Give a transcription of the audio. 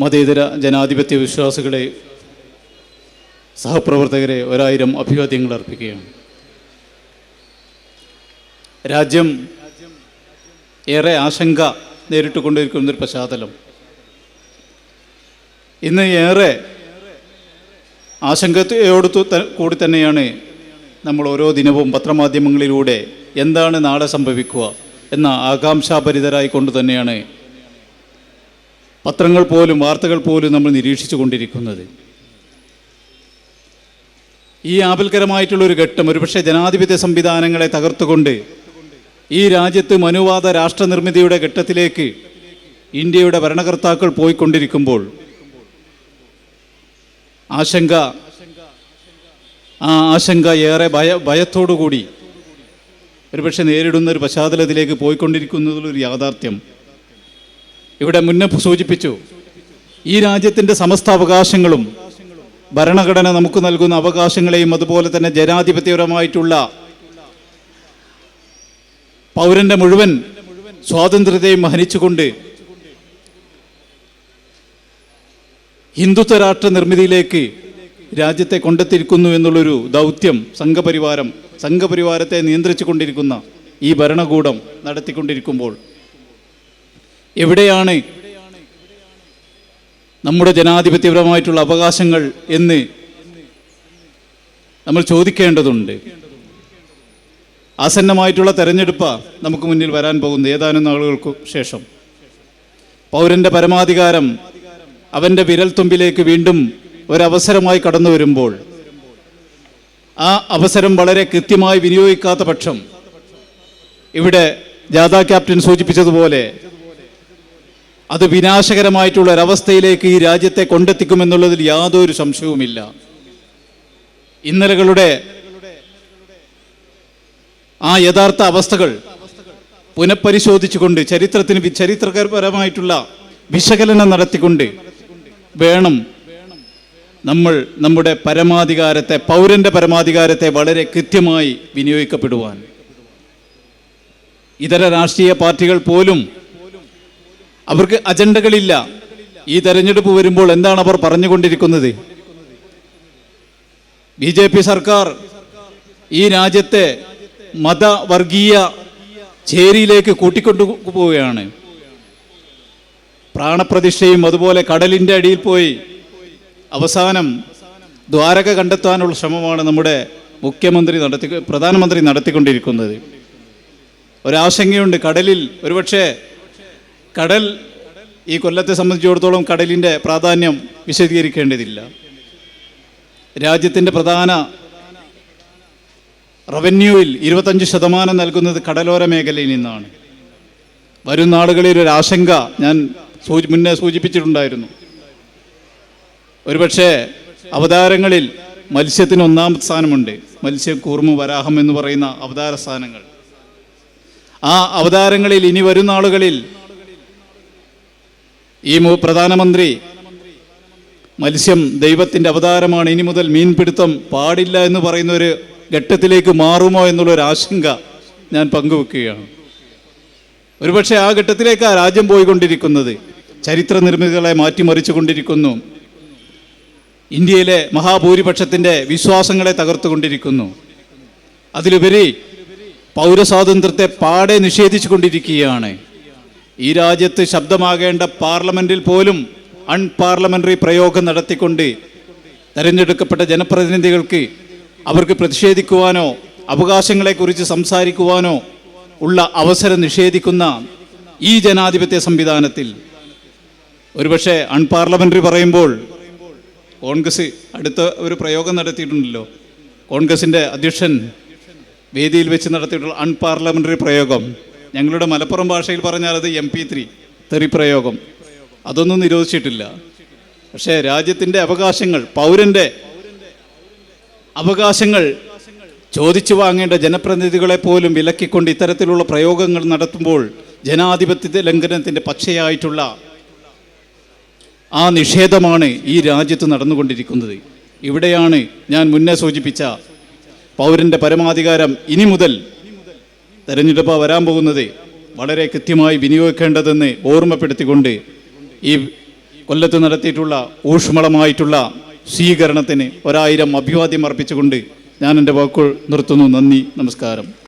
മതേതര ജനാധിപത്യ വിശ്വാസികളെ സഹപ്രവർത്തകരെ ഒരായിരം അഭിവാദ്യങ്ങൾ അർപ്പിക്കുകയാണ്. രാജ്യം ഏറെ ആശങ്ക നേരിട്ടുകൊണ്ടിരിക്കുന്ന ഒരു പശ്ചാത്തലം. ഇന്ന് ഏറെ ആശങ്കയോട് കൂടി തന്നെയാണ് നമ്മൾ ഓരോ ദിനവും പത്രമാധ്യമങ്ങളിലൂടെ എന്താണ് നാളെ സംഭവിക്കുക എന്ന ആകാംക്ഷാഭരിതരായിക്കൊണ്ട് തന്നെയാണ് പത്രങ്ങൾ പോലും വാർത്തകൾ പോലും നമ്മൾ നിരീക്ഷിച്ചു കൊണ്ടിരിക്കുന്നത് ഈ ആപൽക്കരമായിട്ടുള്ളൊരു ഘട്ടം ഒരുപക്ഷെ ജനാധിപത്യ സംവിധാനങ്ങളെ തകർത്തുകൊണ്ട് ഈ രാജ്യത്ത് മനുവാദ രാഷ്ട്രനിർമ്മിതിയുടെ ഘട്ടത്തിലേക്ക് ഇന്ത്യയുടെ ഭരണകർത്താക്കൾ പോയിക്കൊണ്ടിരിക്കുമ്പോൾ ആശങ്ക ആ ആശങ്ക ഏറെ ഭയ ഭയത്തോടുകൂടി ഒരുപക്ഷെ നേരിടുന്ന ഒരു പശ്ചാത്തലത്തിലേക്ക് പോയിക്കൊണ്ടിരിക്കുന്നതിലൊരു യാഥാർത്ഥ്യം ഇവിടെ മുന്നേ സൂചിപ്പിച്ചു. ഈ രാജ്യത്തിന്റെ സമസ്ത അവകാശങ്ങളും ഭരണഘടന നമുക്ക് നൽകുന്ന അവകാശങ്ങളെയും അതുപോലെ തന്നെ ജനാധിപത്യപരമായിട്ടുള്ള പൗരന്റെ മുഴുവൻ സ്വാതന്ത്ര്യത്തെയും ഹനിച്ചുകൊണ്ട് ഹിന്ദുത്വ രാഷ്ട്ര നിർമ്മിതിയിലേക്ക് രാജ്യത്തെ കൊണ്ടെത്തിയിരിക്കുന്നു എന്നുള്ളൊരു ദൗത്യം സംഘപരിവാരം സംഘപരിവാരത്തെ നിയന്ത്രിച്ചു കൊണ്ടിരിക്കുന്ന ഈ ഭരണകൂടം നടത്തിക്കൊണ്ടിരിക്കുമ്പോൾ എവിടെയാണ് നമ്മുടെ ജനാധിപത്യപരമായിട്ടുള്ള അവകാശങ്ങൾ എന്ന് നമ്മൾ ചോദിക്കേണ്ടതുണ്ട്. ആസന്നമായിട്ടുള്ള തെരഞ്ഞെടുപ്പ് നമുക്ക് മുന്നിൽ വരാൻ പോകുന്ന ഏതാനും നാളുകൾക്ക് ശേഷം. പൗരന്റെ പരമാധികാരം അവന്റെ വിരൽത്തുമ്പിലേക്ക് വീണ്ടും ഒരവസരമായി കടന്നു വരുമ്പോൾ ആ അവസരം വളരെ കൃത്യമായി വിനിയോഗിക്കാത്ത പക്ഷം ഇവിടെ ജാഥ ക്യാപ്റ്റൻ സൂചിപ്പിച്ചതുപോലെ അത് വിനാശകരമായിട്ടുള്ള ഒരവസ്ഥയിലേക്ക് ഈ രാജ്യത്തെ കൊണ്ടെത്തിക്കുമെന്നുള്ളതിൽ യാതൊരു സംശയവുമില്ല. ഇന്നലകളുടെ ആ യഥാർത്ഥ അവസ്ഥകൾ പുനഃപരിശോധിച്ചുകൊണ്ട് ചരിത്രത്തിന് ചരിത്രപരമായിട്ടുള്ള വിശകലനം നടത്തിക്കൊണ്ട് വേണം നമ്മൾ നമ്മുടെ പരമാധികാരത്തെ പൗരന്റെ പരമാധികാരത്തെ വളരെ കൃത്യമായി വിനിയോഗിക്കപ്പെടുവാൻ. ഇതര രാഷ്ട്രീയ പാർട്ടികൾ പോലും അവർക്ക് അജണ്ടകളില്ല. ഈ തെരഞ്ഞെടുപ്പ് വരുമ്പോൾ എന്താണ് അവർ പറഞ്ഞുകൊണ്ടിരിക്കുന്നത്? ബി ജെ പി സർക്കാർ ഈ രാജ്യത്തെ മതവർഗീയ ചേരിയിലേക്ക് കൂട്ടിക്കൊണ്ടു പോവുകയാണ്. പ്രാണപ്രതിഷ്ഠയും അതുപോലെ കടലിന്റെ അടിയിൽ പോയി അവസാനം ദ്വാരക കണ്ടെത്താനുള്ള ശ്രമമാണ് നമ്മുടെ മുഖ്യമന്ത്രി നടത്തി പ്രധാനമന്ത്രി നടത്തിക്കൊണ്ടിരിക്കുന്നത്. ഒരാശങ്കയുണ്ട് കടലിൽ. ഒരുപക്ഷെ കടൽ ഈ കൊല്ലത്തെ സംബന്ധിച്ചിടത്തോളം കടലിന്റെ പ്രാധാന്യം വിശദീകരിക്കേണ്ടതില്ല. രാജ്യത്തിന്റെ പ്രധാന റവന്യൂവിൽ ഇരുപത്തഞ്ച് ശതമാനം നൽകുന്നത് കടലോര മേഖലയിൽ നിന്നാണ്. വരും നാളുകളിൽ ഒരു ആശങ്ക ഞാൻ സൂചി മുന്നേ സൂചിപ്പിച്ചിട്ടുണ്ടായിരുന്നു. ഒരുപക്ഷെ അവതാരങ്ങളിൽ മത്സ്യത്തിന് ഒന്നാം സ്ഥാനമുണ്ട്. മത്സ്യം കൂർമ്മ വരാഹം എന്ന് പറയുന്ന അവതാര സ്ഥാനങ്ങൾ. ആ അവതാരങ്ങളിൽ ഇനി വരും നാളുകളിൽ ഈ പ്രധാനമന്ത്രി മത്സ്യം ദൈവത്തിന്റെ അവതാരമാണ്. ഇനി മുതൽ മീൻപിടുത്തം പാടില്ല എന്ന് പറയുന്ന ഒരു ഘട്ടത്തിലേക്ക് മാറുമോ എന്നുള്ളൊരു ആശങ്ക ഞാൻ പങ്കുവെക്കുകയാണ്. ഒരുപക്ഷെ ആ ഘട്ടത്തിലേക്കാണ് രാജ്യം പോയിക്കൊണ്ടിരിക്കുന്നത്. ചരിത്ര നിർമ്മിതികളെ മാറ്റിമറിച്ചു കൊണ്ടിരിക്കുന്നു. ഇന്ത്യയിലെ മഹാഭൂരിപക്ഷത്തിന്റെ വിശ്വാസങ്ങളെ തകർത്തുകൊണ്ടിരിക്കുന്നു അതിലുപരി പൗരസ്വാതന്ത്ര്യത്തെ പാടെ നിഷേധിച്ചു കൊണ്ടിരിക്കുകയാണ്. ഈ രാജ്യത്ത് ശബ്ദമാകേണ്ട പാർലമെന്റിൽ പോലും അൺപാർലമെന്ററി പ്രയോഗം നടത്തിക്കൊണ്ട് തെരഞ്ഞെടുക്കപ്പെട്ട ജനപ്രതിനിധികൾക്ക് അവർക്ക് പ്രതിഷേധിക്കുവാനോ അവകാശങ്ങളെക്കുറിച്ച് സംസാരിക്കുവാനോ ഉള്ള അവസരം നിഷേധിക്കുന്ന ഈ ജനാധിപത്യ സംവിധാനത്തിൽ ഒരുപക്ഷെ അൺപാർലമെന്ററി പറയുമ്പോൾ കോൺഗ്രസ് അടുത്ത ഒരു പ്രയോഗം നടത്തിയിട്ടുണ്ടല്ലോ. കോൺഗ്രസിന്റെ അധ്യക്ഷൻ വേദിയിൽ വെച്ച് നടത്തിയിട്ടുള്ള അൺപാർലമെന്ററി പ്രയോഗം. ഞങ്ങളുടെ മലപ്പുറം ഭാഷയിൽ പറഞ്ഞാൽ അത് എം പി ത്രീ തെറി പ്രയോഗം അതൊന്നും നിരോധിച്ചിട്ടില്ല. പക്ഷേ രാജ്യത്തിന്റെ അവകാശങ്ങൾ പൗരന്റെ അവകാശങ്ങൾ ചോദിച്ചു വാങ്ങേണ്ട ജനപ്രതിനിധികളെ പോലും വിലക്കിക്കൊണ്ട് ഇത്തരത്തിലുള്ള പ്രയോഗങ്ങൾ നടത്തുമ്പോൾ ജനാധിപത്യ ലംഘനത്തിന്റെ പക്ഷയായിട്ടുള്ള ആ നിഷേധമാണ് ഈ രാജ്യത്ത് നടന്നുകൊണ്ടിരിക്കുന്നത്. ഇവിടെയാണ് ഞാൻ മുന്നേ സൂചിപ്പിച്ച പൗരന്റെ പരമാധികാരം ഇനി മുതൽ തെരഞ്ഞെടുപ്പ് വരാൻ പോകുന്നത് വളരെ കൃത്യമായി വിനിയോഗിക്കേണ്ടതെന്ന് ഓർമ്മപ്പെടുത്തിക്കൊണ്ട് ഈ കൊല്ലത്ത് നടത്തിയിട്ടുള്ള ഊഷ്മളമായിട്ടുള്ള സ്വീകരണത്തിന് ഒരായിരം അഭിവാദ്യം അർപ്പിച്ചുകൊണ്ട് ഞാൻ എന്റെ വാക്കുകൾ നിർത്തുന്നു. നന്ദി നമസ്കാരം.